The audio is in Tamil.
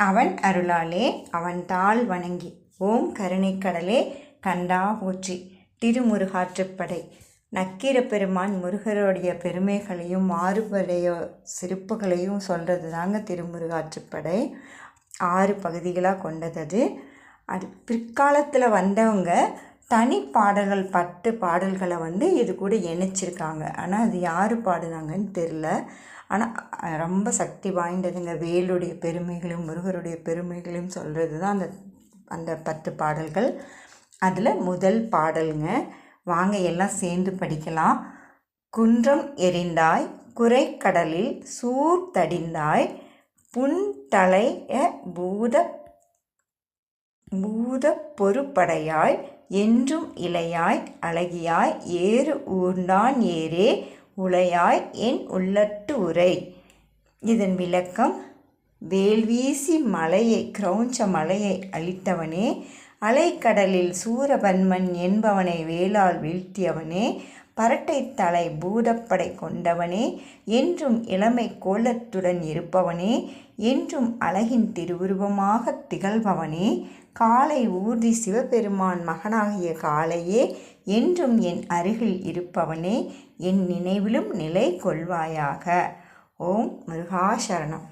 அவன் அருளாலே அவன் தாள் வணங்கி ஓம் கருணைக்கடலே கண்டா போற்றி. திருமுருகாற்றுப்படை. நக்கீர பெருமான் முருகருடைய பெருமைகளையும் மாறுபடைய சிறப்புகளையும் சொல்கிறது தாங்க திருமுருகாற்றுப்படை. ஆறு பகுதிகளாக கொண்டது அது அது பிற்காலத்தில் வந்தவங்க தனி பாடல்கள் பத்து பாடல்களை வந்து இது கூட இணைச்சிருக்காங்க. ஆனால் அது யார் பாடுனாங்கன்னு தெரில ஆனால் ரொம்ப சக்தி வாய்ந்ததுங்க. வேலுடைய பெருமைகளையும் முருகருடைய பெருமைகளையும் சொல்கிறது தான் அந்த அந்த பத்து பாடல்கள். அதில் முதல் பாடலுங்க வாங்க எல்லாம் சேர்ந்து படிக்கலாம். குன்றம் எரிந்தாய் குறைக்கடலில் சூர்த்தடிந்தாய் புன்தலைய பூத பூத பொறுப்படையாய் என்றும் இலையாய் அழகியாய் ஏறு ஊர்ந்தான் ஏரே உளையாய் என் உள்ளட்டு உரை. இதன் விளக்கம் வேல்வீசி மலையை கிரௌஞ்ச மலையை அழித்தவனே அலைக்கடலில் சூரபன்மன் என்பவனை வேளால் வீழ்த்தியவனே பரட்டை தலை பூதப்படை கொண்டவனே என்றும் இளமை கோலத்துடன் இருப்பவனே என்றும் அழகின் திருவுருவமாக திகழ்பவனே காலை ஊர்தி சிவபெருமான் மகனாகிய காலையே என்றும் என் அருகில் இருப்பவனே என் நினைவிலும் நிலை கொள்வாயாக. ஓம் முருகாசரணம்.